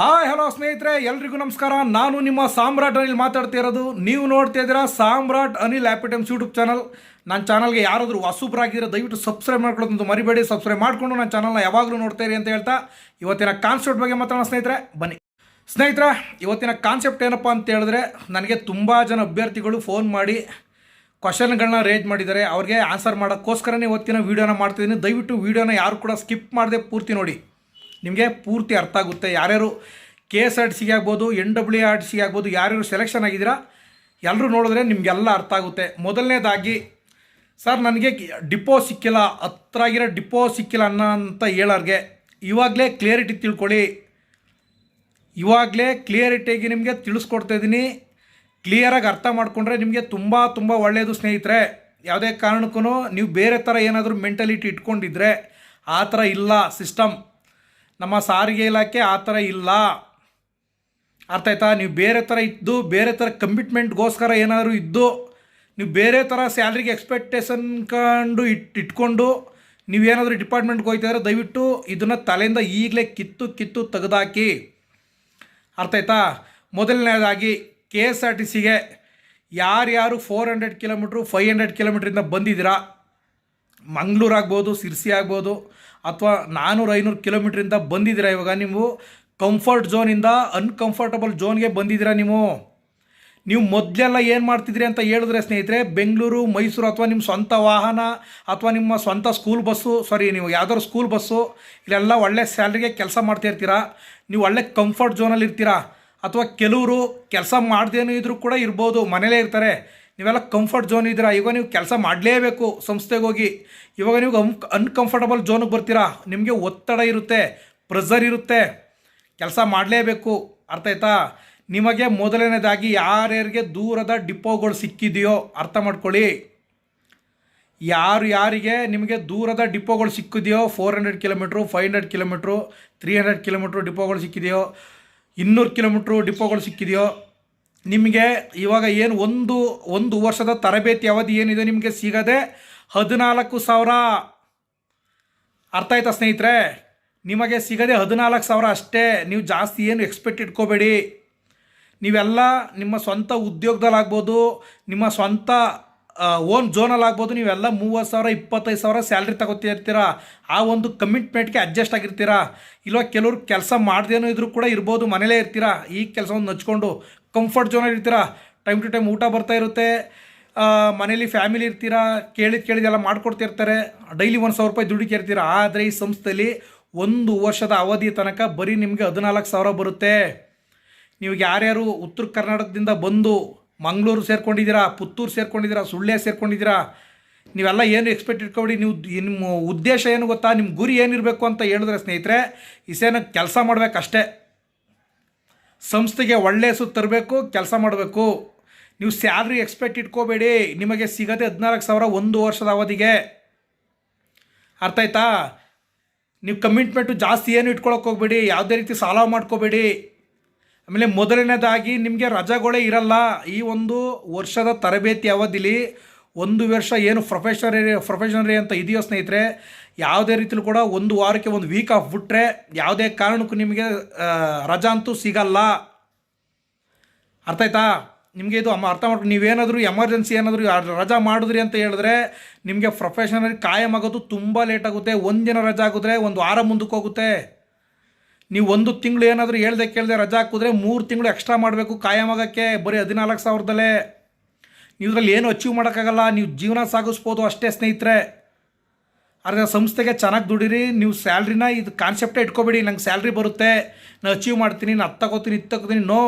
Hi, hello ಸ್ನೇಹಿತರೆ, ಎಲ್ರಿಗೂ ನಮಸ್ಕಾರ. ನಾನು ನಿಮ್ಮ ಸಾಮ್ರಾಟ್ ಅನಿಲ್ ಮಾತಾಡ್ತಿರೋದು ನೀವು ನೋಡ್ತಾ ಇದ್ದೀರಾ ಸಾಮ್ರಾಟ್ ಅನಿಲ್ ಆ್ಯಪಿಟಮ್ಸ್ ಯೂಟ್ಯೂಬ್ ಚಾನಲ್. ನನ್ನ ಚಾನಲ್ಗೆ ಯಾರಾದರೂ ಹೊಸಬ್ರಾಗಿರೋ ದಯವಿಟ್ಟು ಸಬ್ಸ್ಕ್ರೈಬ್ ಮಾಡ್ಕೊಳ್ಳೋದು ಮರಿಬೇಡಿ. ಸಬ್ಸ್ಕ್ರೈಬ್ ಮಾಡಿಕೊಂಡು ನನ್ನ ಚಾನಲ್ನ ಯಾವಾಗಲೂ ನೋಡ್ತಾ ಇರಿ ಅಂತ ಹೇಳ್ತಾ ಇವತ್ತಿನ ಕಾನ್ಸೆಪ್ಟ್ ಬಗ್ಗೆ ಮಾತಾಡೋಣ ಸ್ನೇಹಿತರೆ. ಬನ್ನಿ. ಸ್ನೇಹಿತರೆ, ಇವತ್ತಿನ ಕಾನ್ಸೆಪ್ಟ್ ಏನಪ್ಪ ಅಂತ ಹೇಳಿದ್ರೆ ನನಗೆ ತುಂಬ ಜನ ಅಭ್ಯರ್ಥಿಗಳು ಫೋನ್ ಮಾಡಿ ಕ್ವಶನ್ಗಳನ್ನ ರೇಜ್ ಮಾಡಿದ್ದಾರೆ. ಅವ್ರಿಗೆ ಆನ್ಸರ್ ಮಾಡೋಕ್ಕೋಸ್ಕರನೇ ಇವತ್ತಿನ ವೀಡಿಯೋನ ಮಾಡ್ತಿದ್ದೀನಿ ದಯವಿಟ್ಟು ವೀಡಿಯೋನ ಯಾರು ಕೂಡ ಸ್ಕಿಪ್ ಮಾಡದೆ ಪೂರ್ತಿ ನೋಡಿ. ನಿಮಗೆ ಪೂರ್ತಿ ಅರ್ಥ ಆಗುತ್ತೆ. ಯಾರ್ಯಾರು ಕೆ ಎಸ್ ಆರ್ ಟಿ ಸಿಗೆ ಆಗ್ಬೋದು, ಎನ್ ಡಬ್ಲ್ಯೂ ಆರ್ ಟಿ ಸಿಗೆ ಆಗ್ಬೋದು, ಯಾರ್ಯಾರು ಸೆಲೆಕ್ಷನ್ ಆಗಿದ್ದೀರಾ ಎಲ್ಲರೂ ನೋಡಿದ್ರೆ ನಿಮಗೆಲ್ಲ ಅರ್ಥ ಆಗುತ್ತೆ. ಮೊದಲನೇದಾಗಿ, ಸರ್, ನನಗೆ ಡಿಪೋ ಸಿಕ್ಕಿಲ್ಲ, ಹತ್ರ ಆಗಿರೋ ಡಿಪೋ ಸಿಕ್ಕಿಲ್ಲ ಅನ್ನೋ ಅಂತ ಹೇಳೋರಿಗೆ ಇವಾಗಲೇ ಕ್ಲಿಯರಿಟಿ ತಿಳ್ಕೊಳ್ಳಿ. ಇವಾಗಲೇ ಕ್ಲಿಯರಿಟಿಯಾಗಿ ನಿಮಗೆ ತಿಳಿಸ್ಕೊಡ್ತಾ ಇದ್ದೀನಿ. ಕ್ಲಿಯರಾಗಿ ಅರ್ಥ ಮಾಡಿಕೊಂಡ್ರೆ ನಿಮಗೆ ತುಂಬ ತುಂಬ ಒಳ್ಳೆಯದು ಸ್ನೇಹಿತರೆ. ಯಾವುದೇ ಕಾರಣಕ್ಕೂ ನೀವು ಬೇರೆ ಥರ ಏನಾದರೂ ಮೆಂಟಲಿಟಿ ಇಟ್ಕೊಂಡಿದ್ರೆ ಆ ಥರ ಇಲ್ಲ ಸಿಸ್ಟಮ್ ನಮ್ಮ ಸಾರಿಗೆ ಇಲಾಖೆ ಆ ಥರ ಇಲ್ಲ. ಅರ್ಥ ಆಯ್ತಾ? ನೀವು ಬೇರೆ ಥರ ಇದ್ದು, ಬೇರೆ ಥರ ಕಮಿಟ್ಮೆಂಟ್ಗೋಸ್ಕರ ಏನಾದರೂ ಇದ್ದು, ನೀವು ಬೇರೆ ಥರ ಸ್ಯಾಲ್ರಿಗೆ ಎಕ್ಸ್ಪೆಕ್ಟೇಷನ್ ಕಂಡು ಇಟ್, ಇಟ್ಕೊಂಡು ನೀವೇನಾದರೂ ಡಿಪಾರ್ಟ್ಮೆಂಟ್ಗೆ ಹೋಗ್ತಾಯಿದ್ರೆ ದಯವಿಟ್ಟು ಇದನ್ನು ತಲೆಯಿಂದ ಈಗಲೇ ಕಿತ್ತು ಕಿತ್ತು ತೆಗೆದಾಕಿ. ಅರ್ಥ ಆಯ್ತಾ? ಮೊದಲನೇದಾಗಿ ಕೆ ಎಸ್ ಆರ್ ಟಿ ಸಿಗೆ ಯಾರ್ಯಾರು four hundred kilometre five hundred ಕಿಲೋಮೀಟ್ರಿಂದ ಬಂದಿದ್ದೀರಾ? ಮಂಗಳೂರು ಆಗ್ಬೋದು, ಸಿರ್ಸಿ ಆಗ್ಬೋದು ಅಥವಾ ನಾನ್ನೂರು ಐನೂರು ಕಿಲೋಮೀಟ್ರಿಂದ ಬಂದಿದ್ದೀರಾ ಇವಾಗ ನೀವು? ಕಂಫರ್ಟ್ ಝೋನಿಂದ ಅನ್ಕಂಫರ್ಟಬಲ್ ಝೋನ್ಗೆ ಬಂದಿದ್ದೀರಾ ನೀವು? ನೀವು ಮೊದಲೆಲ್ಲ ಏನು ಮಾಡ್ತಿದ್ರಿ ಅಂತ ಹೇಳಿದ್ರೆ ಸ್ನೇಹಿತರೆ, ಬೆಂಗಳೂರು, ಮೈಸೂರು ಅಥವಾ ನಿಮ್ಮ ಸ್ವಂತ ವಾಹನ ಅಥವಾ ನಿಮ್ಮ ಸ್ವಂತ ಸ್ಕೂಲ್ ಬಸ್ಸು ಸಾರಿ ನೀವು ಯಾವ್ದಾದ್ರು ಸ್ಕೂಲ್ ಬಸ್ಸು ಇಲ್ಲೆಲ್ಲ ಒಳ್ಳೆ ಸ್ಯಾಲ್ರಿಗೆ ಕೆಲಸ ಮಾಡ್ತಿರ್ತೀರಾ ನೀವು ಒಳ್ಳೆ ಕಂಫರ್ಟ್ ಝೋನಲ್ಲಿ ಇರ್ತೀರಾ? ಅಥವಾ ಕೆಲವರು ಕೆಲಸ ಮಾಡ್ದೇನೂ ಇದ್ರೂ ಕೂಡ ಇರ್ಬೋದು, ಮನೇಲೇ ಇರ್ತಾರೆ. ನೀವೆಲ್ಲ ಕಂಫರ್ಟ್ ಝೋನ್ ಇದ್ದೀರಾ? ಇವಾಗ ನೀವು ಕೆಲಸ ಮಾಡಲೇಬೇಕು ಸಂಸ್ಥೆಗೆ ಹೋಗಿ ಇವಾಗ ನೀವು ಅನ್ ಅನ್ಕಂಫರ್ಟಬಲ್ ಝೋನಿಗೆ ಬರ್ತೀರಾ? ನಿಮಗೆ ಒತ್ತಡ ಇರುತ್ತೆ ಪ್ರೆಸರ್ ಇರುತ್ತೆ. ಕೆಲಸ ಮಾಡಲೇಬೇಕು. ಅರ್ಥ ಆಯ್ತಾ? ನಿಮಗೆ ಮೊದಲನೇದಾಗಿ ಯಾರ್ಯಾರಿಗೆ ದೂರದ ಡಿಪೋಗಳು ಸಿಕ್ಕಿದೆಯೋ ಅರ್ಥ ಮಾಡ್ಕೊಳ್ಳಿ. ಯಾರು ಯಾರಿಗೆ ನಿಮಗೆ ದೂರದ ಡಿಪೋಗಳು ಸಿಕ್ಕಿದೆಯೋ four hundred kilometre five hundred kilometre three hundred kilometre ಡಿಪೋಗಳು ಸಿಕ್ಕಿದೆಯೋ, ಇನ್ನೂರು ಕಿಲೋಮೀಟ್ರು ಡಿಪೋಗಳು ಸಿಕ್ಕಿದೆಯೋ ನಿಮಗೆ ಇವಾಗ ಏನು ಒಂದು ಒಂದು ವರ್ಷದ ತರಬೇತಿ ಅವಧಿ ಏನಿದೆ ನಿಮಗೆ ಸಿಗದೆ ಹದಿನಾಲ್ಕು ಸಾವಿರ. ಅರ್ಥ ಆಯ್ತಾ ಸ್ನೇಹಿತರೆ? ನಿಮಗೆ ಸಿಗದೆ ಹದಿನಾಲ್ಕು ಸಾವಿರ ಅಷ್ಟೇ. ನೀವು ಜಾಸ್ತಿ ಏನು ಎಕ್ಸ್ಪೆಕ್ಟ್ ಇಟ್ಕೋಬೇಡಿ. ನೀವೆಲ್ಲ ನಿಮ್ಮ ಸ್ವಂತ ಉದ್ಯೋಗದಲ್ಲಾಗ್ಬೋದು, ನಿಮ್ಮ ಸ್ವಂತ ಓನ್ ಝೋನಲ್ಲಿ ಆಗ್ಬೋದು. ನೀವೆಲ್ಲ ಮೂವತ್ತು ಸಾವಿರ, ಇಪ್ಪತ್ತೈದು ಸಾವಿರ ಸ್ಯಾಲ್ರಿ ಇರ್ತೀರಾ ಆ ಒಂದು ಕಮಿಟ್ಮೆಂಟ್ಗೆ ಅಡ್ಜಸ್ಟ್ ಆಗಿರ್ತೀರಾ? ಇಲ್ಲ ಕೆಲವರು ಕೆಲಸ ಮಾಡ್ದೇನೋ ಇದ್ರೂ ಕೂಡ ಇರ್ಬೋದು, ಮನೇಲೇ ಇರ್ತೀರಾ? ಈ ಕೆಲಸವನ್ನು ನಚ್ಕೊಂಡು ಕಂಫರ್ಟ್ ಝೋನಲ್ಲಿ ಇರ್ತೀರಾ? ಟೈಮ್ ಟು ಟೈಮ್ ಊಟ ಬರ್ತಾ ಇರುತ್ತೆ. ಮನೇಲಿ ಫ್ಯಾಮಿಲಿ ಇರ್ತೀರಾ? ಕೇಳಿದ ಕೇಳಿದೆಲ್ಲ ಮಾಡ್ಕೊಡ್ತಿರ್ತಾರೆ. ಡೈಲಿ ಒಂದು ಸಾವಿರ ರೂಪಾಯಿ ದುಡಿಕೆ ಇರ್ತೀರಾ ಆದರೆ ಈ ಸಂಸ್ಥೆಯಲ್ಲಿ ಒಂದು ವರ್ಷದ ಅವಧಿ ತನಕ ಬರೀ ನಿಮಗೆ ಹದಿನಾಲ್ಕು ಸಾವಿರ ಬರುತ್ತೆ. ನೀವು ಯಾರ್ಯಾರು ಉತ್ತರ ಕರ್ನಾಟಕದಿಂದ ಬಂದು ಮಂಗಳೂರು ಸೇರ್ಕೊಂಡಿದ್ದೀರಾ, ಪುತ್ತೂರು ಸೇರ್ಕೊಂಡಿದ್ದೀರಾ ಸುಳ್ಳೆ ಸೇರ್ಕೊಂಡಿದ್ದೀರಾ? ನೀವೆಲ್ಲ ಏನು ಎಕ್ಸ್ಪೆಕ್ಟ್ ಇಟ್ಕೊಬಿಡಿ, ನೀವು ನಿಮ್ಮ ಉದ್ದೇಶ ಏನು ಗೊತ್ತಾ? ನಿಮ್ಮ ಗುರಿ ಏನಿರಬೇಕು ಅಂತ ಹೇಳಿದ್ರೆ ಸ್ನೇಹಿತರೆ, ಇಸೇನ ಕೆಲಸ ಮಾಡಬೇಕಷ್ಟೇ. ಸಂಸ್ಥೆಗೆ ಒಳ್ಳೆಯ ಹೆಸರು ತರಬೇಕು, ಕೆಲಸ ಮಾಡಬೇಕು. ನೀವು ಸ್ಯಾಲ್ರಿ ಎಕ್ಸ್ಪೆಕ್ಟ್ ಇಟ್ಕೋಬೇಡಿ. ನಿಮಗೆ ಸಿಗದೆ ಹದಿನಾಲ್ಕು ಸಾವಿರ ಒಂದು ವರ್ಷದ ಅವಧಿಗೆ. ಅರ್ಥ ಆಯ್ತಾ? ನೀವು ಕಮಿಟ್ಮೆಂಟು ಜಾಸ್ತಿ ಏನು ಇಟ್ಕೊಳಕ್ಕೆ ಹೋಗ್ಬೇಡಿ, ಯಾವುದೇ ರೀತಿ ಸಾಲ ಮಾಡ್ಕೋಬೇಡಿ. ಆಮೇಲೆ ಮೊದಲನೇದಾಗಿ ನಿಮಗೆ ರಜಾಗಳೇ ಇರಲ್ಲ. ಈ ಒಂದು ವರ್ಷದ ತರಬೇತಿ ಅವಧಿಲಿ ಒಂದು ವರ್ಷ ಏನು ಪ್ರೊಫೆಷನರಿ ಪ್ರೊಫೆಷನರಿ ಅಂತ ಇದೆಯೋ ಸ್ನೇಹಿತರೆ, ಯಾವುದೇ ರೀತಿಲೂ ಕೂಡ ಒಂದು ವಾರಕ್ಕೆ ಒಂದು ವೀಕ್ ಆಫ್ ಬಿಟ್ಟರೆ ಯಾವುದೇ ಕಾರಣಕ್ಕೂ ನಿಮಗೆ ರಜಾ ಅಂತೂ ಸಿಗಲ್ಲ. ಅರ್ಥ ಆಯ್ತಾ? ನಿಮಗೆ ಇದು ಅರ್ಥ ಮಾಡ್ಕೊಂಡು ನೀವೇನಾದರೂ ಎಮರ್ಜೆನ್ಸಿ ಏನಾದರೂ ರಜಾ ಮಾಡಿದ್ರಿ ಅಂತ ಹೇಳಿದ್ರೆ ನಿಮಗೆ ಪ್ರೊಫೆಷನಲ್ ಕಾಯಂ ಆಗೋದು ತುಂಬ ಲೇಟ್ ಆಗುತ್ತೆ. ಒಂದಿನ ರಜಾ ಆಗಿದ್ರೆ ಒಂದು ವಾರ ಮುಂದಕ್ಕೆ ಹೋಗುತ್ತೆ. ನೀವು ಒಂದು ತಿಂಗಳು ಏನಾದರೂ ಹೇಳ್ದೆ ಕೇಳದೆ ರಜಾ ಹಾಕಿದ್ರೆ ಮೂರು ತಿಂಗಳು ಎಕ್ಸ್ಟ್ರಾ ಮಾಡಬೇಕು. ಕಾಯಂ ಆಗೋಕ್ಕೆ ಬರೀ ಹದಿನಾಲ್ಕು ಸಾವಿರದಲ್ಲೇ. ನೀವು ಇದರಲ್ಲಿ ಏನು ಅಚೀವ್ ಮಾಡೋಕ್ಕಾಗಲ್ಲ. ನೀವು ಜೀವನ ಸಾಗಿಸ್ಬೋದು ಅಷ್ಟೇ ಸ್ನೇಹಿತರೆ. ಆದರೆ ಸಂಸ್ಥೆಗೆ ಚೆನ್ನಾಗಿ ದುಡೀರಿ. ನೀವು ಸ್ಯಾಲ್ರಿನ ಇದು ಕಾನ್ಸೆಪ್ಟೇ ಇಟ್ಕೋಬೇಡಿ. ನಂಗೆ ಸ್ಯಾಲ್ರಿ ಬರುತ್ತೆ. ನಾನು ಅಚೀವ್ ಮಾಡ್ತೀನಿ. ನಾನು ಹತ್ತು ತಗೋತೀನಿ ಇದು ತಗೋತೀನಿ ನೋ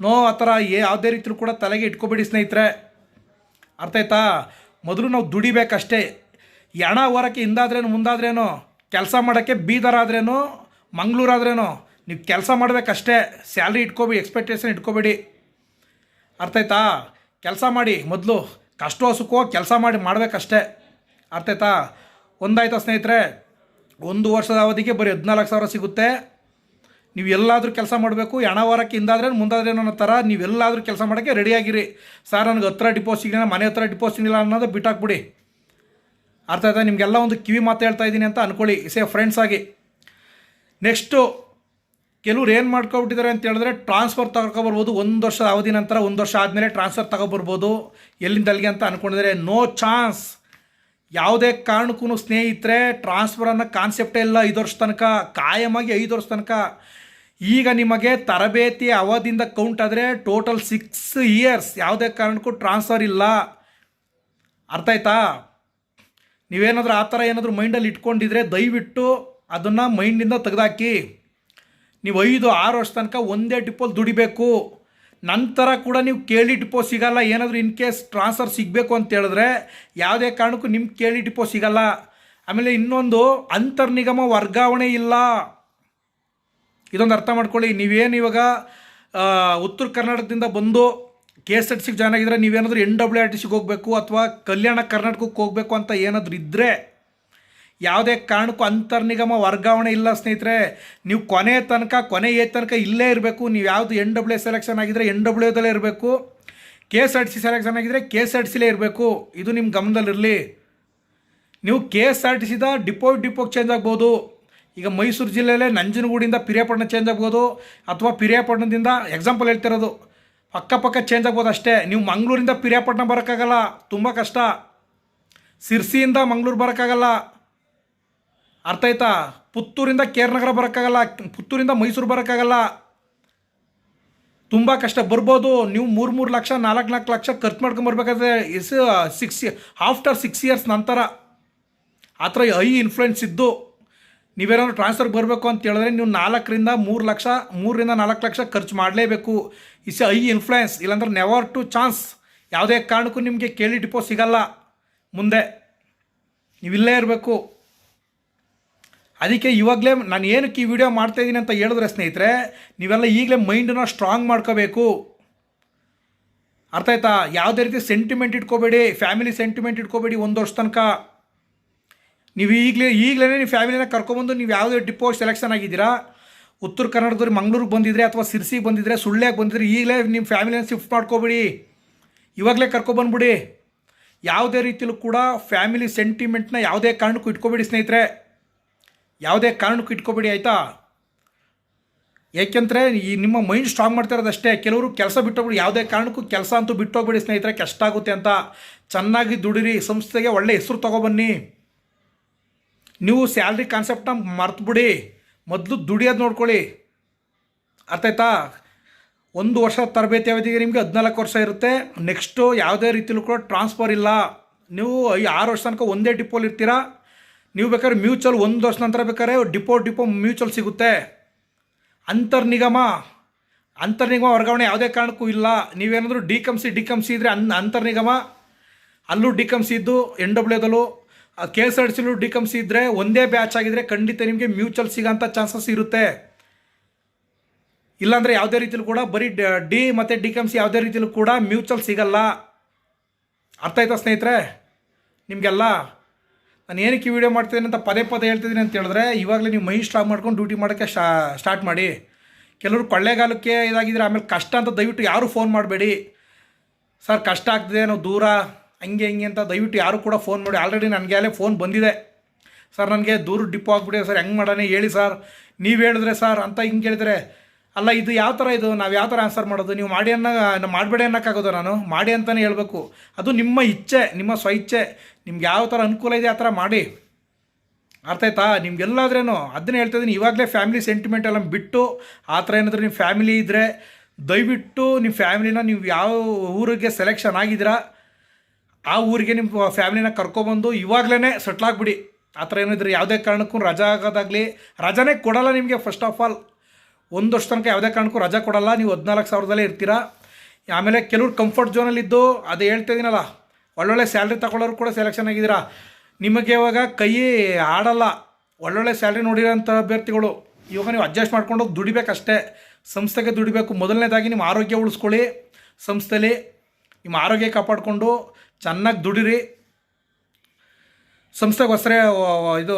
ನೋ ಆ ಥರ ಯಾವುದೇ ರೀತಿಲೂ ಕೂಡ ತಲೆಗೆ ಇಟ್ಕೋಬೇಡಿ ಸ್ನೇಹಿತರೆ. ಅರ್ಥ ಆಯ್ತಾ? ಮೊದಲು ನಾವು ದುಡಿಬೇಕಷ್ಟೇ. ಎಣ ಹೊರಕ್ಕೆ ಹಿಂದಾದ್ರೇನು, ಮುಂದಾದ್ರೇನು? ಕೆಲಸ ಮಾಡೋಕ್ಕೆ ಬೀದರ್ ಆದ್ರೇನು? ಮಂಗಳೂರಾದ್ರೇನು, ನೀವು ಕೆಲಸ ಮಾಡಬೇಕಷ್ಟೇ, ಸ್ಯಾಲ್ರಿ ಇಟ್ಕೋಬೇಡಿ ಎಕ್ಸ್ಪೆಕ್ಟೇಷನ್ ಇಟ್ಕೋಬೇಡಿ. ಅರ್ಥ ಆಯ್ತಾ? ಕೆಲಸ ಮಾಡಿ, ಮೊದಲು ಕಷ್ಟೋ ಸುಖೋ ಕೆಲಸ ಮಾಡಿ ಮಾಡಬೇಕಷ್ಟೇ. ಅರ್ಥ ಆಯ್ತಾ? ಒಂದಾಯ್ತಾ ಸ್ನೇಹಿತರೆ? ಒಂದು ವರ್ಷದ ಅವಧಿಗೆ ಬರೀ ಹದಿನಾಲ್ಕು ಸಾವಿರ ಸಿಗುತ್ತೆ. ನೀವು ಎಲ್ಲಾದರೂ ಕೆಲಸ ಮಾಡಬೇಕು ಹಣ ವಾರಕ್ಕೆ ಹಿಂದಾದ್ರೆ ಮುಂದಾದ್ರೆ ಅನ್ನೋ ಥರ ನೀವೆಲ್ಲಾದರೂ ಕೆಲಸ ಮಾಡೋಕ್ಕೆ ರೆಡಿಯಾಗಿರಿ ಸರ್, ನನಗೆ ಹತ್ರ ಡಿಪೋಸ್ ಸಿಗಲಿಲ್ಲ, ಮನೆ ಹತ್ರ ಡಿಪೋಸ್ ಸಿಗಲಿಲ್ಲ ಅನ್ನೋದು ಬಿಟ್ಟಾಕ್ಬಿಡಿ. ಅರ್ಥ ಆಯ್ತಾ? ನಿಮಗೆಲ್ಲ ಒಂದು ಕಿವಿ ಮಾತು ಹೇಳ್ತಾ ಇದ್ದೀನಿ ಅಂತ ಅಂದ್ಕೊಳ್ಳಿ ಸೇ ಫ್ರೆಂಡ್ಸ್ ಆಗಿ. ನೆಕ್ಸ್ಟು ಕೆಲವ್ರು ಏನು ಮಾಡ್ಕೊಬಿಟ್ಟಿದ್ದಾರೆ ಅಂತ ಹೇಳಿದ್ರೆ ಟ್ರಾನ್ಸ್ಫರ್ ತಗೊಬರ್ಬೋದು ಒಂದು ವರ್ಷದ ಅವಧಿ ನಂತರ ಒಂದು ವರ್ಷ ಆದಮೇಲೆ ಟ್ರಾನ್ಸ್ಫರ್ ತಗೊಬರ್ಬೋದು. ಎಲ್ಲಿಂದ ಅಲ್ಲಿಗೆ ಅಂತ ಅಂದ್ಕೊಂಡಿದ್ದಾರೆ ನೋ ಚಾನ್ಸ್. ಯಾವುದೇ ಕಾರಣಕ್ಕೂ ಸ್ನೇಹಿತರೆ, ಟ್ರಾನ್ಸ್ಫರ್ ಅನ್ನೋ ಕಾನ್ಸೆಪ್ಟೇ ಇಲ್ಲ ಐದು ವರ್ಷ ತನಕ, ಕಾಯಮಾಗಿ ಐದು ವರ್ಷ ತನಕ. ಈಗ ನಿಮಗೆ ತರಬೇತಿ ಅವಧಿಯಿಂದ ಕೌಂಟ್ ಆದರೆ ಟೋಟಲ್ ಸಿಕ್ಸ್ ಇಯರ್ಸ್. ಯಾವುದೇ ಕಾರಣಕ್ಕೂ ಟ್ರಾನ್ಸ್ಫರ್ ಇಲ್ಲ. ಅರ್ಥ ಆಯ್ತಾ? ನೀವೇನಾದರೂ ಆ ಥರ ಏನಾದರೂ ಮೈಂಡಲ್ಲಿ ಇಟ್ಕೊಂಡಿದ್ರೆ ದಯವಿಟ್ಟು ಅದನ್ನು ಮೈಂಡಿಂದ ತೆಗೆದಾಕಿ ನೀವು ಐದು, ಆರು ವರ್ಷ ತನಕ ಒಂದೇ ಡಿಪೋಲ್ ದುಡಿಬೇಕು. ನಂತರ ಕೂಡ ನೀವು ಕೇಳಿ ಡಿಪೋ ಸಿಗಲ್ಲ. ಏನಾದರೂ ಇನ್ ಕೇಸ್ ಟ್ರಾನ್ಸ್ಫರ್ ಸಿಗಬೇಕು ಅಂತ ಹೇಳಿದ್ರೆ ಯಾವುದೇ ಕಾರಣಕ್ಕೂ ನಿಮ್ಗೆ ಕೇಳಿ ಡಿಪೋ ಸಿಗಲ್ಲ. ಆಮೇಲೆ ಇನ್ನೊಂದು, ಅಂತರ್ನಿಗಮ ವರ್ಗಾವಣೆ ಇಲ್ಲ. ಇದೊಂದು ಅರ್ಥ ಮಾಡ್ಕೊಳ್ಳಿ. ನೀವೇನು ಇವಾಗ ಉತ್ತರ ಕರ್ನಾಟಕದಿಂದ ಬಂದು ಕೆ ಎಸ್ ಆರ್ ಟಿ ಸಿಗೆ ಜಾಯ್ನ್ ಆಗಿದ್ರೆ ನೀವೇನಾದರೂ ಎನ್ ಡಬ್ಲ್ಯೂ ಆರ್ ಟಿ ಸಿಗೆ ಹೋಗಬೇಕು ಅಥವಾ ಕಲ್ಯಾಣ ಕರ್ನಾಟಕಕ್ಕೆ ಹೋಗಬೇಕು ಅಂತ ಏನಾದರೂ ಇದ್ದರೆ ಯಾವುದೇ ಕಾರಣಕ್ಕೂ ಅಂತರ್ನಿಗಮ, ವರ್ಗಾವಣೆ ಇಲ್ಲ ಸ್ನೇಹಿತರೆ. ನೀವು ಕೊನೆ ತನಕ, ಕೊನೆ ಏ ತನಕ ಇಲ್ಲೇ ಇರಬೇಕು. ನೀವು ಯಾವುದು ಎನ್ ಡಬ್ಲ್ಯೂ ಸೆಲೆಕ್ಷನ್ ಆಗಿದ್ದರೆ ಎನ್ ಡಬ್ಲ್ಯೂ ಎದಲ್ಲೇ ಇರಬೇಕು. K S R T C selection ಆಗಿದ್ದರೆ ಕೆ ಎಸ್ ಆರ್ ಟಿ ಸಿಲೇ ಇರಬೇಕು. ಇದು ನಿಮ್ಮ ಗಮನದಲ್ಲಿರಲಿ. ನೀವು ಕೆ ಎಸ್ ಆರ್ ಟಿ ಸಿದ ಡಿಪೋ ಡಿಪೋಗೆ ಚೇಂಜ್ ಆಗ್ಬೋದು. ಈಗ ಮೈಸೂರು ಜಿಲ್ಲೆಯಲ್ಲೇ ನಂಜನಗೂಡಿಂದ ಪಿರಿಯಾಪಟ್ಟಣ ಚೇಂಜ್ ಆಗ್ಬೋದು. ಅಥವಾ ಪಿರಿಯಾಪಟ್ಟಣದಿಂದ ಎಕ್ಸಾಂಪಲ್ ಹೇಳ್ತಿರೋದು. ಅಕ್ಕಪಕ್ಕ ಚೇಂಜ್ ಆಗ್ಬೋದು ಅಷ್ಟೇ. ನೀವು ಮಂಗಳೂರಿಂದ ಪಿರಿಯಾಪಟ್ಟಣ ಬರೋಕ್ಕಾಗಲ್ಲ. ತುಂಬ ಕಷ್ಟ. ಸಿರ್ಸಿಯಿಂದ ಮಂಗಳೂರು ಬರೋಕ್ಕಾಗಲ್ಲ. ಅರ್ಥ ಆಯ್ತಾ? ಪುತ್ತೂರಿಂದ ಕೇರ್ನಗರ ಬರೋಕ್ಕಾಗಲ್ಲ, ಪುತ್ತೂರಿಂದ ಮೈಸೂರು ಬರೋಕ್ಕಾಗಲ್ಲ. ತುಂಬ ಕಷ್ಟ. ಬರ್ಬೋದು. ನೀವು ಮೂರು ಮೂರು ಲಕ್ಷ, ನಾಲ್ಕು ನಾಲ್ಕು ಲಕ್ಷ ಖರ್ಚು ಮಾಡ್ಕೊಂಬರ್ಬೇಕಾದ್ರೆ is six after six years ನಂತರ ಆ ಥರ ಐ ಇನ್ಫ್ಲುಯೆನ್ಸ್ ಇದ್ದು ನೀವೇನಾದ್ರು ಟ್ರಾನ್ಸ್ಫರ್ ಬರಬೇಕು ಅಂತ ಹೇಳಿದ್ರೆ ನೀವು ನಾಲ್ಕರಿಂದ ಮೂರು ಲಕ್ಷ, ಮೂರರಿಂದ ನಾಲ್ಕು ಲಕ್ಷ ಖರ್ಚು ಮಾಡಲೇಬೇಕು. ಇಸ್ ಐ ಇನ್ಫ್ಲುಯೆನ್ಸ್ ಇಲ್ಲಾಂದ್ರೆ ನೆವರ್ ಟು ಚಾನ್ಸ್ ಯಾವುದೇ ಕಾರಣಕ್ಕೂ ನಿಮಗೆ ಕೇಳಿ ಡಿಪೋ ಸಿಗಲ್ಲ. ಮುಂದೆ ನೀವಿಲ್ಲೇ ಇರಬೇಕು. ಅದಕ್ಕೆ ಇವಾಗಲೇ ನಾನು ಏನಕ್ಕೆ ಈ ವಿಡಿಯೋ ಮಾಡ್ತಾಯಿದ್ದೀನಿ ಅಂತ ಹೇಳಿದ್ರೆ ಸ್ನೇಹಿತರೆ, ನೀವೆಲ್ಲ ಈಗಲೇ ಮೈಂಡನ್ನು ಸ್ಟ್ರಾಂಗ್ ಮಾಡ್ಕೋಬೇಕು. ಅರ್ಥ ಆಯ್ತಾ? ಯಾವುದೇ ರೀತಿ ಸೆಂಟಿಮೆಂಟ್ ಇಟ್ಕೋಬೇಡಿ ಫ್ಯಾಮಿಲಿ ಸೆಂಟಿಮೆಂಟ್ ಇಟ್ಕೋಬೇಡಿ ಒಂದು ವರ್ಷ ತನಕ. ನೀವು ಈಗಲೇ ಈಗಲೇ ನೀವು ಫ್ಯಾಮಿಲಿನ ಕರ್ಕೊಬಂದು ನೀವು ಯಾವುದೇ ಡಿಪೋ ಸೆಲೆಕ್ಷನ್ ಆಗಿದ್ದೀರಾ? ಉತ್ತರ ಕನ್ನಡದವ್ರು ಮಂಗಳೂರಿಗೆ ಬಂದಿದ್ರೆ ಅಥವಾ ಸಿರ್ಸಿಗೆ ಬಂದಿದ್ರೆ, ಸುಳ್ಳ್ಯಾಗೆ ಬಂದಿದ್ರೆ ಈಗಲೇ ನಿಮ್ಮ ಫ್ಯಾಮಿಲಿನ ಶಿಫ್ಟ್ ಮಾಡ್ಕೋಬೇಡಿ. ಇವಾಗಲೇ ಕರ್ಕೊಬಂದ್ಬಿಡಿ ಯಾವುದೇ ರೀತಿಯಲ್ಲೂ ಕೂಡ ಫ್ಯಾಮಿಲಿ ಸೆಂಟಿಮೆಂಟ್ನ ಯಾವುದೇ ಕಾರಣಕ್ಕೂ ಇಟ್ಕೋಬೇಡಿ ಸ್ನೇಹಿತರೆ. ಯಾವುದೇ ಕಾರಣಕ್ಕೂ ಇಟ್ಕೋಬೇಡಿ, ಆಯಿತಾ? ಏಕೆಂದರೆ ಈ ನಿಮ್ಮ ಮೈಂಡ್ ಸ್ಟ್ರಾಂಗ್ ಮಾಡ್ತಾ ಇರೋದಷ್ಟೇ. ಕೆಲವರು ಕೆಲಸ ಬಿಟ್ಟೋಗ್ಬಿಡಿ. ಯಾವುದೇ ಕಾರಣಕ್ಕೂ ಕೆಲಸ ಅಂತೂ ಬಿಟ್ಟೋಗ್ಬೇಡಿ ಸ್ನೇಹಿತರೆ ಕಷ್ಟ ಆಗುತ್ತೆ ಅಂತ. ಚೆನ್ನಾಗಿ ದುಡಿರಿ, ಸಂಸ್ಥೆಗೆ ಒಳ್ಳೆ ಹೆಸರು ತೊಗೊಬನ್ನಿ. ನೀವು ಸ್ಯಾಲ್ರಿ ಕಾನ್ಸೆಪ್ಟನ್ನ ಮರ್ತುಬಿಡಿ. ಮೊದಲು ದುಡಿಯೋದು ನೋಡ್ಕೊಳ್ಳಿ. ಅರ್ಥ ಆಯ್ತಾ? ಒಂದು ವರ್ಷ ತರಬೇತಿ ಅವಧಿಗೆ ನಿಮಗೆ ಹದಿನಾಲ್ಕು ವರ್ಷ ಇರುತ್ತೆ. ನೆಕ್ಸ್ಟು ಯಾವುದೇ ರೀತಿಯಲ್ಲೂ ಕೂಡ ಟ್ರಾನ್ಸ್ಫರ್ ಇಲ್ಲ. ನೀವು ಆರು ವರ್ಷ ತನಕ ಒಂದೇ ಡಿಪೋಲಿ ಇರ್ತೀರಾ? ನೀವು ಬೇಕಾದ್ರೆ ಮ್ಯೂಚುವಲ್ ಒಂದು ವರ್ಷ ನಂತರ ಬೇಕಾದ್ರೆ ಡಿಪೋ ಡಿಪೋ ಮ್ಯೂಚುವಲ್ ಸಿಗುತ್ತೆ. ಅಂತರ್ನಿಗಮ ಅಂತರ್ನಿಗಮ ವರ್ಗಾವಣೆ ಯಾವುದೇ ಕಾರಣಕ್ಕೂ ಇಲ್ಲ. ನೀವೇನಾದರೂ D cum C D cum C ಇದ್ದರೆ ಅನ್ ಅಂತರ್ನಿಗಮ, ಅಲ್ಲೂ ಡಿ ಕಮ್ ಸಿ ಇದ್ದು ಎನ್ ಡಬ್ಲ್ಯೂದಲ್ಲೂ ಕೆ ಎಸ್ ಆರ್ ಸಿಲು ಡಿ ಕಮ್ ಸಿ ಇದ್ದರೆ ಒಂದೇ ಬ್ಯಾಚ್ ಆಗಿದ್ರೆ ಖಂಡಿತ ನಿಮಗೆ ಮ್ಯೂಚುವಲ್ ಸಿಗೋಂಥ ಚಾನ್ಸಸ್ ಇರುತ್ತೆ. ಇಲ್ಲಾಂದರೆ ಯಾವುದೇ ರೀತಿಯಲ್ಲೂ ಕೂಡ ಬರೀ ಡಿ ಮತ್ತು ಡಿ ಕಮ್ ಸಿ ಯಾವುದೇ ರೀತಿಯಲ್ಲೂ ಕೂಡ ಮ್ಯೂಚುವಲ್ ಸಿಗಲ್ಲ. ಅರ್ಥ ಆಯ್ತಾ ಸ್ನೇಹಿತರೆ? ನಿಮಗೆಲ್ಲ? ನಾನು ಏನಕ್ಕೆ ಈ ವಿಡಿಯೋ ಮಾಡ್ತಿದ್ದೀನಿ ಅಂತ ಪದೇ ಪದೇ ಹೇಳ್ತಿದ್ದೀನಿ ಅಂತ ಹೇಳಿದ್ರೆ, ಇವಾಗಲೇ ನೀವು ಮೈ ಸ್ಟ್ರಾಂಗ್ ಮಾಡ್ಕೊಂಡು ಡ್ಯೂಟಿ ಮಾಡೋಕ್ಕೆ ಶಾ ಸ್ಟಾರ್ಟ್ ಮಾಡಿ. ಕೆಲವರು ಕೊಳ್ಳೇಗಾಲಕ್ಕೆ ಇದಾಗಿದ್ರೆ ಆಮೇಲೆ ಕಷ್ಟ ಅಂತ ದಯವಿಟ್ಟು ಯಾರೂ ಫೋನ್ ಮಾಡಬೇಡಿ. ಸರ್, ಕಷ್ಟ ಆಗ್ತಿದೆ, ನಾವು ದೂರ, ಹಂಗೆ, ಹಿಂಗೆ ಅಂತ ದಯವಿಟ್ಟು ಯಾರು ಕೂಡ ಫೋನ್ ಮಾಡಿ. ಆಲ್ರೆಡಿ ನನಗೆ ಅಲ್ಲೇ ಫೋನ್ ಬಂದಿದೆ. ಸರ್, ನನಗೆ ದೂರ ಡಿಪೋ ಆಗಿಬಿಟ್ಟಿದೆ. ಸರ್, ಹೆಂಗೆ ಮಾಡೋಣ ಹೇಳಿ ಸರ್. ನೀವು ಹೇಳಿದ್ರೆ ಸರ್ ಅಂತ ಹಿಂಗೆ ಹೇಳಿದ್ರೆ ಅಲ್ಲ, ಇದು ಯಾವ ಥರ ಇದು? ನಾವು ಯಾವ ಥರ ಆನ್ಸರ್ ಮಾಡೋದು? ನೀವು ಮಾಡಿ ಅನ್ನೋ ಮಾಡಬೇಡಿ ಅನ್ನೋಕ್ಕಾಗೋದು ನಾನು. ಮಾಡಿ ಅಂತಲೇ ಹೇಳಬೇಕು. ಅದು ನಿಮ್ಮ ಇಚ್ಛೆ, ನಿಮ್ಮ ಸ್ವಇಚ್ಛೆ. ನಿಮ್ಗೆ ಯಾವ ಥರ ಅನುಕೂಲ ಇದೆ ಆ ಥರ ಮಾಡಿ. ಅರ್ಥ ಆಯ್ತಾ? ನಿಮ್ಗೆಲ್ಲಾದ್ರೇನು, ಅದನ್ನೇ ಹೇಳ್ತಾ ಇದ್ದೀನಿ. ಇವಾಗಲೇ ಫ್ಯಾಮಿಲಿ ಸೆಂಟಿಮೆಂಟ್ ಎಲ್ಲ ಬಿಟ್ಟು, ಆ ಥರ ಏನಾದರೂ ನಿಮ್ಮ ಫ್ಯಾಮಿಲಿ ಇದ್ದರೆ ದಯವಿಟ್ಟು ನಿಮ್ಮ ಫ್ಯಾಮಿಲಿನ ನೀವು ಯಾವ ಊರಿಗೆ ಸೆಲೆಕ್ಷನ್ ಆಗಿದ್ದೀರಾ, ಆ ಊರಿಗೆ ನಿಮ್ಮ ಫ್ಯಾಮಿಲಿನ ಕರ್ಕೊಬಂದು ಇವಾಗಲೇ ಸೆಟ್ಲಾಗ್ಬಿಡಿ ಆ ಥರ ಏನಿದ್ರೆ ಯಾವುದೇ ಕಾರಣಕ್ಕೂ ರಜಾ ಆಗೋದಾಗಲಿ, ರಜಾನೇ ಕೊಡಲ್ಲ ನಿಮಗೆ ಫಸ್ಟ್ ಆಫ್ ಆಲ್ ಒಂದು ವರ್ಷ ತನಕ ಯಾವುದೇ ಕಾರಣಕ್ಕೂ ರಜಾ ಕೊಡಲ್ಲ. ನೀವು ಹದಿನಾಲ್ಕು ಸಾವಿರದಲ್ಲೇ ಇರ್ತೀರಾ. ಆಮೇಲೆ ಕೆಲವ್ರು ಕಂಫರ್ಟ್ ಝೋನಲ್ಲಿದ್ದು ಅದು ಹೇಳ್ತಾ ಇದ್ದೀನಲ್ಲ ಒಳ್ಳೊಳ್ಳೆ ಸ್ಯಾಲ್ರಿ ತಗೊಳ್ಳೋರು ಕೂಡ ಸೆಲೆಕ್ಷನ್ ಆಗಿದ್ದೀರಾ. ನಿಮಗೆ ಇವಾಗ ಕೈ ಆಡಲ್ಲ. ಒಳ್ಳೊಳ್ಳೆ ಸ್ಯಾಲ್ರಿ ನೋಡಿರೋಂಥ ಅಭ್ಯರ್ಥಿಗಳು, ಇವಾಗ ನೀವು ಅಡ್ಜಸ್ಟ್ ಮಾಡ್ಕೊಂಡು ಹೋಗಿ ದುಡಿಬೇಕಷ್ಟೇ. ಸಂಸ್ಥೆಗೆ ದುಡಿಬೇಕು. ಮೊದಲನೇದಾಗಿ ನಿಮ್ಮ ಆರೋಗ್ಯ ಉಳಿಸ್ಕೊಳ್ಳಿ. ಸಂಸ್ಥೆಯಲ್ಲಿ ನಿಮ್ಮ ಆರೋಗ್ಯ ಕಾಪಾಡಿಕೊಂಡು ಚೆನ್ನಾಗಿ ದುಡಿರಿ. ಸಂಸ್ಥೆಗೋಸ್ಕರ ಇದು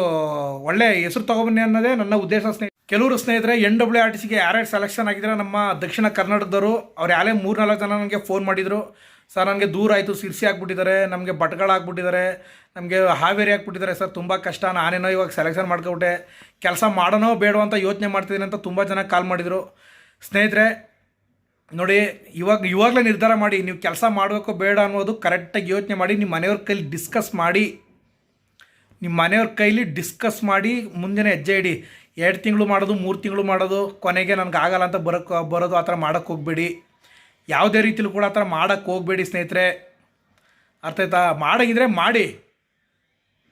ಒಳ್ಳೆ ಹೆಸರು ತಗೊಬನ್ನಿ ಅನ್ನೋದೇ ನನ್ನ ಉದ್ದೇಶ ಕೆಲವರು ಸ್ನೇಹಿತರೆ ಎನ್ ಡಬ್ಲ್ಯೂ ಆರ್ ಟಿ ಸಿಗೆ ಯಾರ್ಯಾರು ಸೆಲೆಕ್ಷನ್ ಆಗಿದ್ರೆ ನಮ್ಮ ದಕ್ಷಿಣ ಕರ್ನಾಟಕದವರು, ಅವ್ರು ಯಾರೇ ಮೂರು ನಾಲ್ಕು ಜನ ನನಗೆ ಫೋನ್ ಮಾಡಿದರು. ಸರ್, ನನಗೆ ದೂರ ಆಯಿತು ಸಿರ್ಸಿ ಹಾಕ್ಬಿಟ್ಟಿದ್ದಾರೆ ನಮಗೆ ಭಟ್ಗಳಾಗ್ಬಿಟ್ಟಿದ್ದಾರೆ ನಮಗೆ ಹಾವೇರಿ ಹಾಕ್ಬಿಟ್ಟಿದ್ದಾರೆ ಸರ್, ತುಂಬ ಕಷ್ಟ, ನಾನೇನೋ ಇವಾಗ ಸೆಲೆಕ್ಷನ್ ಮಾಡ್ಕೊಬಿಟ್ಟೆ. ಕೆಲಸ ಮಾಡೋನೋ ಬೇಡೋ ಅಂತ ಯೋಚನೆ ಮಾಡ್ತಿದ್ದೀನಿ ಅಂತ ತುಂಬ ಜನ ಕಾಲ್ ಮಾಡಿದರು. ಸ್ನೇಹಿತರೆ, ನೋಡಿ, ಇವಾಗ, ಇವಾಗಲೇ ನಿರ್ಧಾರ ಮಾಡಿ, ನೀವು ಕೆಲಸ ಮಾಡಬೇಕು ಬೇಡ ಅನ್ನೋದು ಕರೆಕ್ಟಾಗಿ ಯೋಚನೆ ಮಾಡಿ ನಿಮ್ಮ ಮನೆಯವ್ರ ಕೈಲಿ ಡಿಸ್ಕಸ್ ಮಾಡಿ ನಿಮ್ಮ ಮನೆಯವ್ರ ಕೈಲಿ ಡಿಸ್ಕಸ್ ಮಾಡಿ, ಮುಂದಿನ ಹೆಜ್ಜೆ ಇಡಿ. ಎರಡು ತಿಂಗಳು ಮಾಡೋದು, ಮೂರು ತಿಂಗಳು ಮಾಡೋದು, ಕೊನೆಗೆ ನನಗೆ ಆಗಲ್ಲ ಅಂತ ಬರೋಕ್ಕೆ ಬರೋದು ಆ ಥರ ಮಾಡೋಕ್ಕೆ ಹೋಗಬೇಡಿ. ಯಾವುದೇ ರೀತಿಲೂ ಕೂಡ ಆ ಥರ ಮಾಡೋಕ್ಕೆ ಹೋಗಬೇಡಿ ಸ್ನೇಹಿತರೆ. ಅರ್ಥ ಆಯ್ತಾ? ಮಾಡಂಗಿದ್ರೆ ಮಾಡಿ.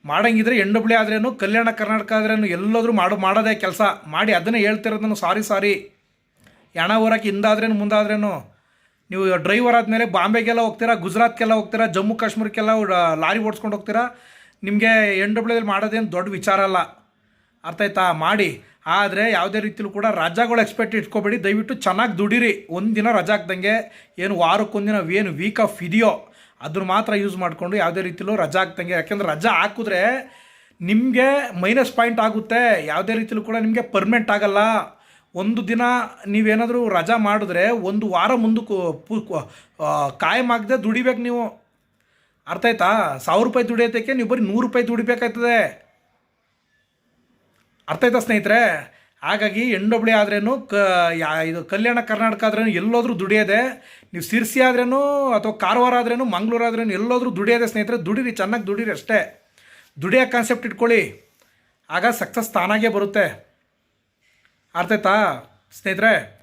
ಮಾಡಂಗಿದ್ರೆ ಡಬ್ಲ್ಯೂ ಆದ್ರೇನು, ಕಲ್ಯಾಣ ಕರ್ನಾಟಕ ಆದ್ರೇನು ಎಲ್ಲಾದರೂ ಮಾಡು, ಮಾಡೋದೇ ಕೆಲಸ. ಮಾಡಿ ಅದನ್ನೇ ಹೇಳ್ತಿರೋದನ್ನು ಸಾರಿ ಸಾರಿ. ಹೆಣ ಊರಕ್ಕೆ ಹಿಂದಾದ್ರೇನು, ಮುಂದಾದ್ರೇನು? ನೀವು ಡ್ರೈವರ್ ಆದಮೇಲೆ ಬಾಂಬೆಗೆಲ್ಲ ಹೋಗ್ತೀರಾ, ಗುಜರಾತ್ಗೆಲ್ಲ ಹೋಗ್ತೀರಾ, ಜಮ್ಮು ಕಾಶ್ಮೀರಕ್ಕೆಲ್ಲ ಲಾರಿ ಓಡಿಸ್ಕೊಂಡು ಹೋಗ್ತೀರಾ? ನಿಮಗೆ ಡಬ್ಲ್ಯೂದಲ್ಲಿ ಮಾಡೋದೇನು ದೊಡ್ಡ ವಿಚಾರ ಅಲ್ಲ. ಅರ್ಥ ಆಯ್ತಾ? ಮಾಡಿ. ಆದರೆ ಯಾವುದೇ ರೀತಿಲೂ ಕೂಡ ರಜಾಗಳು ಎಕ್ಸ್ಪೆಕ್ಟ್ ಇಟ್ಕೋಬೇಡಿ. ದಯವಿಟ್ಟು ಚೆನ್ನಾಗಿ ದುಡೀರಿ. ಒಂದಿನ ರಜಾ ಹಾಕ್ದಂಗೆ ಏನು ವಾರಕ್ಕೊಂದಿನ ಏನು ವೀಕ್ ಆಫ್ ಇದೆಯೋ ಅದನ್ನು ಮಾತ್ರ ಯೂಸ್ ಮಾಡಿಕೊಂಡು ಯಾವುದೇ ರೀತಿಲೂ ರಜಾ ಹಾಕ್ದಂಗೆ ಯಾಕೆಂದ್ರೆ ರಜಾ ಹಾಕಿದ್ರೆ ನಿಮಗೆ ಮೈನಸ್ ಪಾಯಿಂಟ್ ಆಗುತ್ತೆ. ಯಾವುದೇ ರೀತಿಲೂ ಕೂಡ ನಿಮಗೆ ಪರ್ಮನೆಂಟ್ ಆಗಲ್ಲ. ಒಂದು ದಿನ ನೀವೇನಾದರೂ ರಜಾ ಮಾಡಿದ್ರೆ ಒಂದು ವಾರ ಮುಂದಕ್ಕೂ ಕಾಯಂ ದುಡಿಬೇಕು ನೀವು. ಅರ್ಥ ಆಯ್ತಾ? ಸಾವಿರ ರೂಪಾಯಿ ದುಡಿಯೋದಕ್ಕೆ ನೀವು ಬರೀ ನೂರು ರೂಪಾಯಿ ದುಡಿಬೇಕಾಯ್ತದೆ. ಅರ್ಥ ಆಯ್ತಾ ಸ್ನೇಹಿತರೆ? ಹಾಗಾಗಿ ಎನ್ ಡಬ್ಲ್ಯೂ ಆದ್ರೇನು ಕ, ಯಾ, ಇದು ಕಲ್ಯಾಣ ಕರ್ನಾಟಕ ಆದ್ರೇನು ಎಲ್ಲೋದ್ರೂ ದುಡಿಯೋದೆ, ನೀವು ಸಿರ್ಸಿ ಆದ್ರೇನು ಅಥವಾ ಕಾರವಾರ ಆದ್ರೇನು, ಮಂಗಳೂರು ಆದ್ರೇನು ಎಲ್ಲೋದ್ರೂ ದುಡಿಯೋದೆ ಸ್ನೇಹಿತರೆ, ದುಡೀರಿ, ಚೆನ್ನಾಗಿ ದುಡೀರಿ ಅಷ್ಟೇ. ದುಡಿಯೋ ಕಾನ್ಸೆಪ್ಟ್ ಇಟ್ಕೊಳ್ಳಿ. ಆಗ ಸಕ್ಸಸ್ ತಾನಾಗೇ ಬರುತ್ತೆ. ಅರ್ಥ ಆಯ್ತಾ ಸ್ನೇಹಿತರೆ?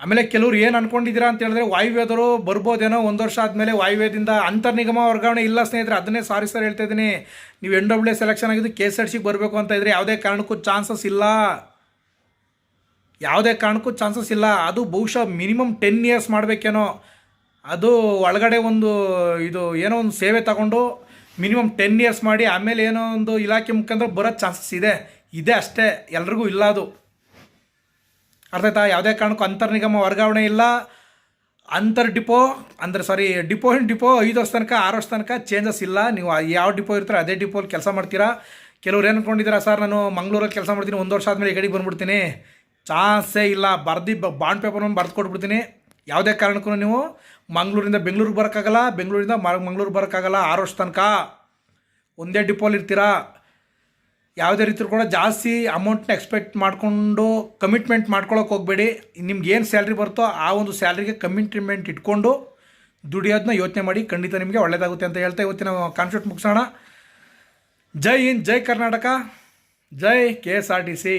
ಆಮೇಲೆ ಕೆಲವ್ರು ಏನು ಅನ್ಕೊಂಡಿದ್ದೀರಾ ಅಂತ ಹೇಳಿದ್ರೆ ವಾಯುವ್ಯದವರು ಬರ್ಬೋದೇನೋ ಒಂದು ವರ್ಷ ಆದಮೇಲೆ ವಾಯುವ್ಯದಿಂದ ಅಂತರ್ನಿಗಮ ವರ್ಗಾವಣೆ ಇಲ್ಲ ಸ್ನೇಹಿತರೆ, ಅದನ್ನೇ ಸಾರಿ ಸರ್ ಹೇಳ್ತಾ ಇದ್ದೀನಿ. ನೀವು ಎನ್ ಡಬ್ಲ್ಯೂ ಸೆಲೆಕ್ಷನ್ ಆಗಿದ್ದು ಕೆ ಎಸ್ ಆರ್ ಸಿಗೆ ಬರಬೇಕು ಅಂತ ಇದ್ರೆ ಯಾವುದೇ ಕಾರಣಕ್ಕೂ ಚಾನ್ಸಸ್ ಇಲ್ಲ. ಯಾವುದೇ ಕಾರಣಕ್ಕೂ ಚಾನ್ಸಸ್ ಇಲ್ಲ. ಅದು ಬಹುಶಃ ಮಿನಿಮಮ್ ಟೆನ್ ಇಯರ್ಸ್ ಮಾಡಬೇಕೇನೋ. ಅದು ಒಳಗಡೆ ಒಂದು ಇದು ಏನೋ ಒಂದು ಸೇವೆ ತಗೊಂಡು ಮಿನಿಮಮ್ ಟೆನ್ ಇಯರ್ಸ್ ಮಾಡಿ ಆಮೇಲೆ ಏನೋ ಒಂದು ಇಲಾಖೆ ಮುಖಾಂತರ ಬರೋ ಚಾನ್ಸಸ್ ಇದೆ. ಇದೆ ಅಷ್ಟೇ. ಎಲ್ರಿಗೂ ಇಲ್ಲ ಅದು. ಅರ್ಥ ಆಯ್ತಾ ಯಾವುದೇ ಕಾರಣಕ್ಕೂ ಅಂತರ್ನಿಗಮ ವರ್ಗಾವಣೆ ಇಲ್ಲ. ಅಂತರ್ ಡಿಪೋ, ಅಂದರೆ ಸಾರಿ ಡಿಪೋ ಇನ್ ಡಿಪೋ, ಐದು ವರ್ಷ ತನಕ, ಆರು ವರ್ಷ ತನಕ ಚೇಂಜಸ್ ಇಲ್ಲ. ನೀವು ಯಾವ ಡಿಪೋ ಇರ್ತಾರೆ ಅದೇ ಡಿಪೋಲಿ ಕೆಲಸ ಮಾಡ್ತೀರಾ. ಕೆಲವ್ರು ಏನು ಅಂದ್ಕೊಂಡಿದ್ದೀರಾ ಸರ್, ನಾನು ಮಂಗಳೂರಲ್ಲಿ ಕೆಲಸ ಮಾಡ್ತೀನಿ, ಒಂದು ವರ್ಷ ಆದಮೇಲೆ ಈ ಕಡೆಗೆ ಬಂದ್ಬಿಡ್ತೀನಿ. ಚಾನ್ಸೇ ಇಲ್ಲ. ಬರ್ದು ಬಾಂಡ್ ಪೇಪರ್ ಬರೆದು ಕೊಟ್ಬಿಡ್ತೀನಿ. ಯಾವುದೇ ಕಾರಣಕ್ಕೂ ನೀವು ಮಂಗಳೂರಿಂದ ಬೆಂಗಳೂರಿಗೆ ಬರೋಕ್ಕಾಗಲ್ಲ. ಬೆಂಗಳೂರಿಂದ ಮಂಗಳೂರು ಬರೋಕ್ಕಾಗಲ್ಲ. ಆರು ವರ್ಷ ತನಕ ಒಂದೇ ಡಿಪೋಲಿ ಇರ್ತೀರಾ. ಯಾವುದೇ ರೀತಿ ಕೂಡ ಜಾಸ್ತಿ ಅಮೌಂಟ್ನ ಎಕ್ಸ್ಪೆಕ್ಟ್ ಮಾಡಿಕೊಂಡು ಕಮಿಟ್ಮೆಂಟ್ ಮಾಡ್ಕೊಳಕ್ಕೆ ಹೋಗಬೇಡಿ. ನಿಮ್ಗೆ ಏನು ಸ್ಯಾಲ್ರಿ ಬರುತ್ತೋ ಆ ಒಂದು ಸ್ಯಾಲ್ರಿಗೆ ಕಮಿಟ್ಮೆಂಟ್ ಇಟ್ಕೊಂಡು ದುಡಿಯೋದನ್ನ ಯೋಚನೆ ಮಾಡಿ ಖಂಡಿತ ನಿಮಗೆ ಒಳ್ಳೆಯದಾಗುತ್ತೆ ಅಂತ ಹೇಳ್ತಾ ಇವತ್ತಿನ ಕಾನ್ಸೆಪ್ಟ್ ಮುಗಿಸೋಣ. ಜೈ ಹಿಂದ್, ಜೈ ಕರ್ನಾಟಕ, ಜೈ K S R T C.